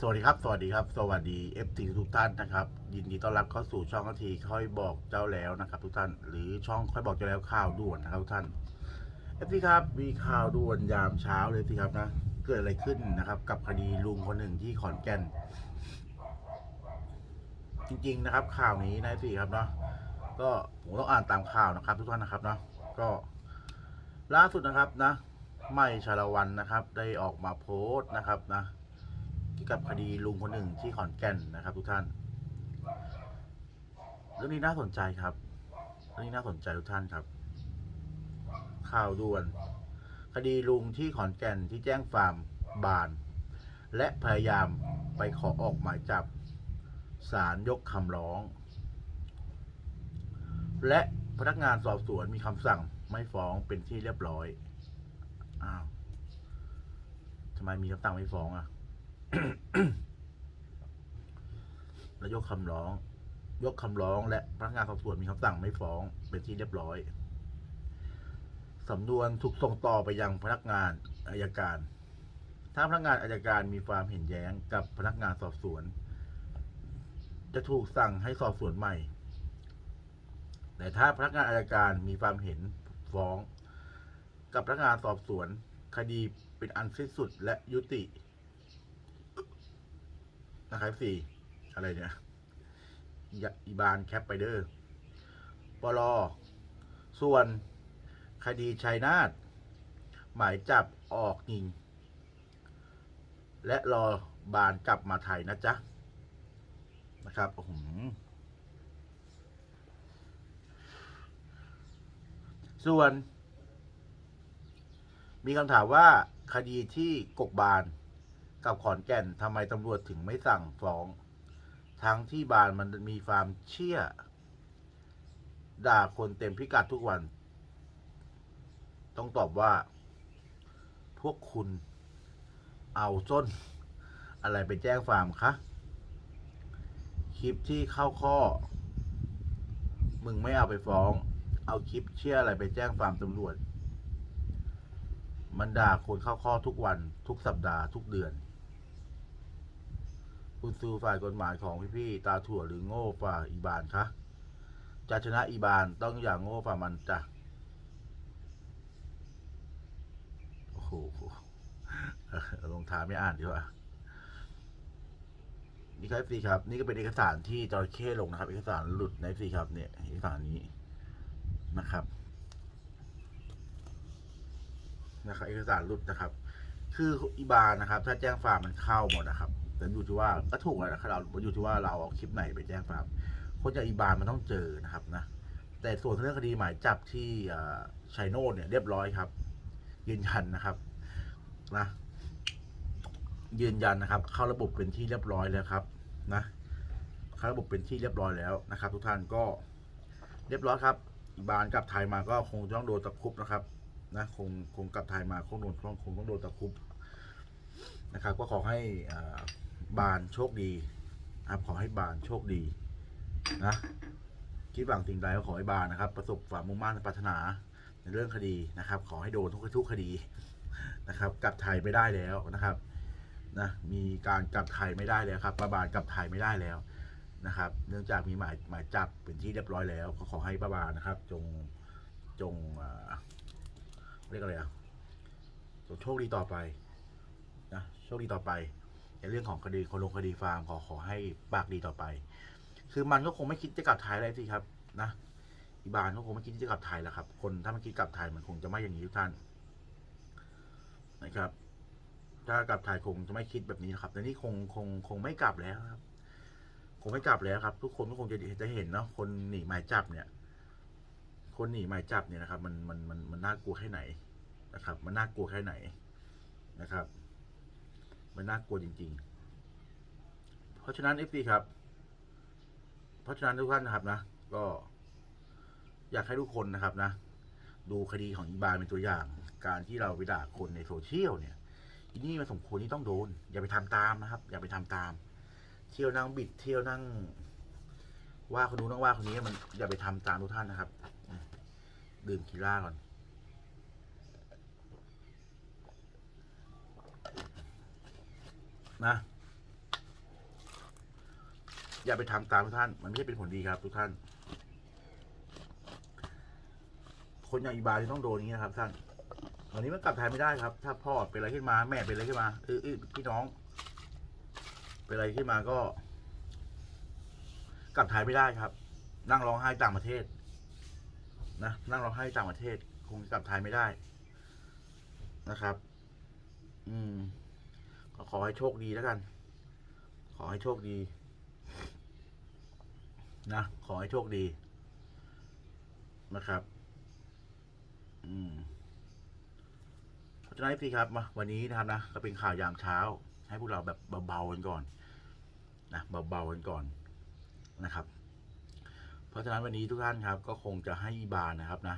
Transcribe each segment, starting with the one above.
สวัสดีครับ สวัสดีครับ สวัสดี FT ทุกท่านนะครับ ยินดีต้อนรับเข้าสู่ช่องทีค่อยบอกเจ้าแล้วนะครับ ทุกท่าน หรือช่องค่อยบอกเจ้าแล้วข่าวด่วนนะครับทุกท่าน FT ครับ มีข่าวด่วนยามเช้าเลยสิครับนะ เกิดอะไรขึ้นนะครับ กับคดีลุงคนหนึ่งที่ขอนแก่น จริง ๆนะครับ ข่าวนี้นะสิครับเนาะ ก็ผมต้องอ่านตามข่าวนะครับ ทุกท่านนะครับเนาะ ก็ล่าสุดนะครับนะ ไม่ชาละวันนะครับ ได้ออกมาโพสต์นะครับนะ กับคดีลุงคนหนึ่งที่ขอนแก่นนะครับ ทุกท่าน เรื่องนี้น่าสนใจครับ เรื่องนี้น่าสนใจทุกท่านครับ ข่าวด่วน คดีลุงที่ขอนแก่นที่แจ้งฟาร์มบาน และพยายามไปขอออกหมายจับศาลยกคำร้อง และพนักงานสอบสวนมีคำสั่งไม่ฟ้องเป็นที่เรียบร้อย อ้าว ทำไมมีคำสั่งไม่ฟ้องอะ แล้วยกคำร้อง ยกคำร้องและพนักงานสอบสวนมีคำสั่งไม่ฟ้องเป็นที่เรียบร้อยสำนวนถูกส่งต่อไปยังพนักงานอายการ ถ้าพนักงานอายการมีความเห็นแย้งกับพนักงานสอบสวน จะถูกสั่งให้สอบสวนใหม่ แต่ถ้าพนักงานอายการมีความเห็นฟ้อง กับพนักงานสอบสวน คดีเป็นอันสิ้นสุดและยุติ นะครับสี่อะไรเนี่ยยะอีบานแคปไปเดอร์ปลอส่วนคดีชัยนาทหมายจับออกยิง และรอบานกลับมาไทยนะจ๊ะ นะครับโอ้โหส่วน มีคำถามว่าคดีที่กกบาน กับขอนแก่นทำไมตำรวจถึงไม่สั่งฟ้อง ทั้งที่บานมันมีความเชื่อด่าคนเต็มพิกัดทุกวัน ต้องตอบว่า พวกคุณเอาส้น อะไรไปแจ้งฟามคะ คลิปที่เข้าข้อ มึงไม่เอาไปฟ้อง เอาคลิปเชื่ออะไรไปแจ้งฟามตำรวจมันด่าคนเข้าข้อทุกวันทุกสัปดาห์ทุกเดือน คุณซูฝ่ายกฎหมายของพี่ๆตาถั่วหรือโง่ฝ่าอีบานคะจะชนะอีบานต้องอย่างโง่ฝ่ามันจ้ะโอ้โหลงท้ายไม่อ่านดีกว่านี่ครับสีครับ นี่ก็เป็นเอกสารที่จระเข้ลงนะครับ เอกสารหลุดในสีครับเนี่ยเอกสารนี้นะครับนะครับเอกสารหลุดนะครับ คืออีบานนะครับ ถ้าแจ้งฟาร์มมันเข้าหมดนะครับ แต่อยู่ที่ว่าก็ถูกแล้วนะครับเราอยู่ที่ว่าเราเอาคลิปไหนไปแจ้งฟาร์มคนจากอีบานมันต้องเจอนะครับนะแต่ส่วนเรื่องคดีหมายจับที่ชัยโนดเนี่ยเรียบร้อยครับ ยืนยันนะครับนะยืนยันนะครับ เข้าระบบเป็นที่เรียบร้อยแล้วครับนะเข้าระบบเป็นที่เรียบร้อยแล้วนะครับ ทุกท่านก็เรียบร้อยครับอีบานกลับไทยมาก็คงต้องโดนตะคุบนะครับนะคงคงกลับไทยมาคงโดนคงคงต้องโดนตะคุบนะครับ ก็ขอให้อ่า บานโชคดีนะครับขอให้บานโชคดีนะคิดหวังสิ่งใดก็ขอให้บานนะครับ ประสบความมุ่งมั่นปรารถนาในเรื่องคดีนะครับ ขอให้โดนทุกทุกคดีนะครับ กลับไทยไม่ได้แล้วนะครับนะมีการกลับไทยไม่ได้แล้วครับประบานกลับไทยไม่ได้แล้วนะครับ เนื่องจากมีหมายหมายจับเป็นที่เรียบร้อยแล้วก็ขอให้ประบานนะครับ จงจงเรียกอะไรอะโชคดีต่อไปนะโชคดีต่อไป ในเรื่องของคดีคนลงคดีฟาร์มขอขอให้ปากดีต่อไป คือมันก็คงไม่คิดจะกลับไทยอะไรสิครับนะอีบานก็คงไม่คิดที่จะกลับไทยแล้วครับ คนถ้ามันคิดกลับไทยมันคงจะไม่อย่างนี้ทุกท่านนะครับ ถ้ากลับไทยคงจะไม่คิดแบบนี้นะครับแต่นี่คงคงคงไม่กลับแล้วครับ คงไม่กลับแล้วครับ ทุกคนก็คงจะจะเห็นเนาะคนหนีหมายจับเนี่ย คนหนีหมายจับเนี่ยนะครับ มันมันมันมันน่ากลัวแค่ไหนนะครับ มันน่ากลัวแค่ไหนนะครับ มันน่ากลัวจริง ๆ เพราะฉะนั้นเอฟซีครับ เพราะฉะนั้นทุกท่านนะครับนะ ก็ อยากให้ทุกคนนะครับนะ ดูคดีของอีบานเป็นตัวอย่าง การที่เราไปด่าคนในโซเชียลเนี่ยอีนี่มันสมควรที่ต้องโดน อย่าไปทำตามนะครับ อย่าไปทำตาม เที่ยวนั่งบิดเที่ยวนั่ง ว่าคนนู้นนั่งว่าคนนี้มันอย่าไปทำตามทุกท่านนะครับ ดื่มคีร่าก่อน นะ อย่าไปทำตามทุกท่าน มันไม่ใช่เป็นผลดีครับ ทุกท่าน คนอย่างอีบาที่ต้องโดนอย่างนี้นะครับ ท่านตอนนี้มันกลับไทยไม่ได้ครับ ถ้าพ่อเป็นอะไรขึ้นมา แม่เป็นอะไรขึ้นมาเออเอพี่น้อง เป็นอะไรขึ้นมาก็ กลับไทยไม่ได้ครับ นั่งร้องไห้ต่างประเทศ นะนั่งร้องไห้ต่างประเทศ คงกลับไทยไม่ได้นะครับ อืม ก็ขอให้โชคดีแล้วกัน ขอให้โชคดี นะ ขอให้โชคดี นะครับ อืมเพราะฉะนั้นพี่ครับมาวันนี้นะครับนะก็เป็นข่าวยามเช้า ให้พวกเราแบบเบาๆกันก่อน นะเบาๆกันก่อนนะครับ เพราะฉะนั้นวันนี้ทุกท่านครับ ก็คงจะให้อีบานนะครับนะ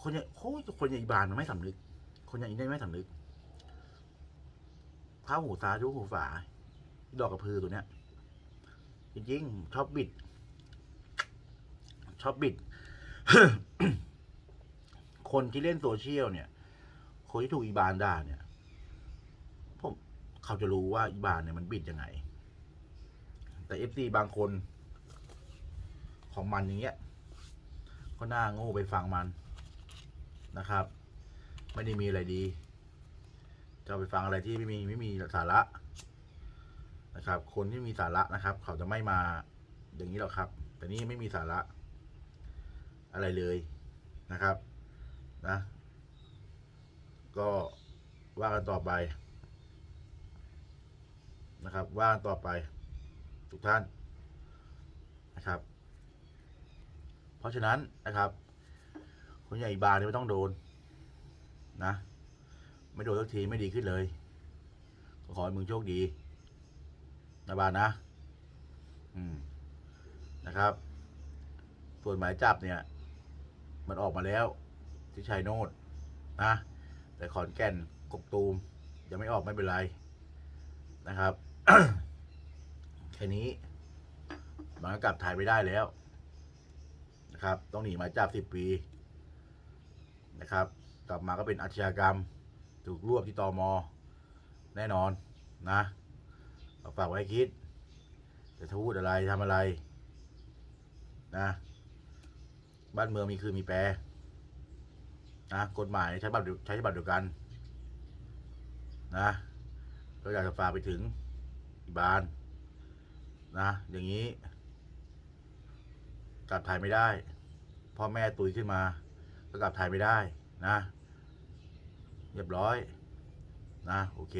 คนอย่โอ้ยคนอย่อีบานมันไม่สำนึก คนอย่างอีนี่ไม่สำนึกข้าวหูตาดูหูฝาดอกกระพือตัวเนี้ย จริงๆชอบบิด ชอบบิด คนที่เล่นโซเชียลเนี่ย คนที่ถูกอีบานด่าเนี่ย ผมเขาจะรู้ว่าอีบานเนี่ยมันบิดยังไง แต่เอฟซีบางคน ของมันอย่างเงี้ย ก็น่าโง่ไปฟังมันนะครับ ไม่ได้มีอะไรดี จะไปฟังอะไรที่ไม่มีไม่มีสาระนะครับ คนที่มีสาระนะครับ เขาจะไม่มาอย่างนี้หรอกครับ แต่นี่ไม่มีสาระ อะไรเลยนะครับ นะ ก็ว่ากันต่อไป นะครับ ว่ากันต่อไป ทุกท่านนะครับ เพราะฉะนั้นนะครับ คนใหญ่บาเนี่ไม่ต้องโดน นะ ไม่โดนสักทีไม่ดีขึ้นเลยก็ขอให้มึงโชคดีนะบานนะ อืมนะครับ ส่วนหมายจับเนี่ย มันออกมาแล้ว ที่ชัยโนดนะ แต่ขอนแก่นกกตูมยังไม่ออกไม่เป็นไรนะครับแค่นี้มันก็กลับไทยไม่ได้แล้วนะครับ ต้องหนีหมายจับสิบปีนะครับ กลับมาก็เป็นอาชญากรรม ถูกรวบที่ตอมอแน่นอนนะเอาฝากไว้คิด จะพูดอะไรทำอะไร นะ บ้านเมืองมีคือมีแปรนะกฎหมายใช้บัตรใช้บัตรเดียวกัน นะก็อยากจะฝากไปถึงบาน นะ อย่างนี้กลับไทยไม่ได้พ่อแม่ตุยขึ้นมา ก็กลับไทยไม่ได้นะ เรียบร้อยนะโอเค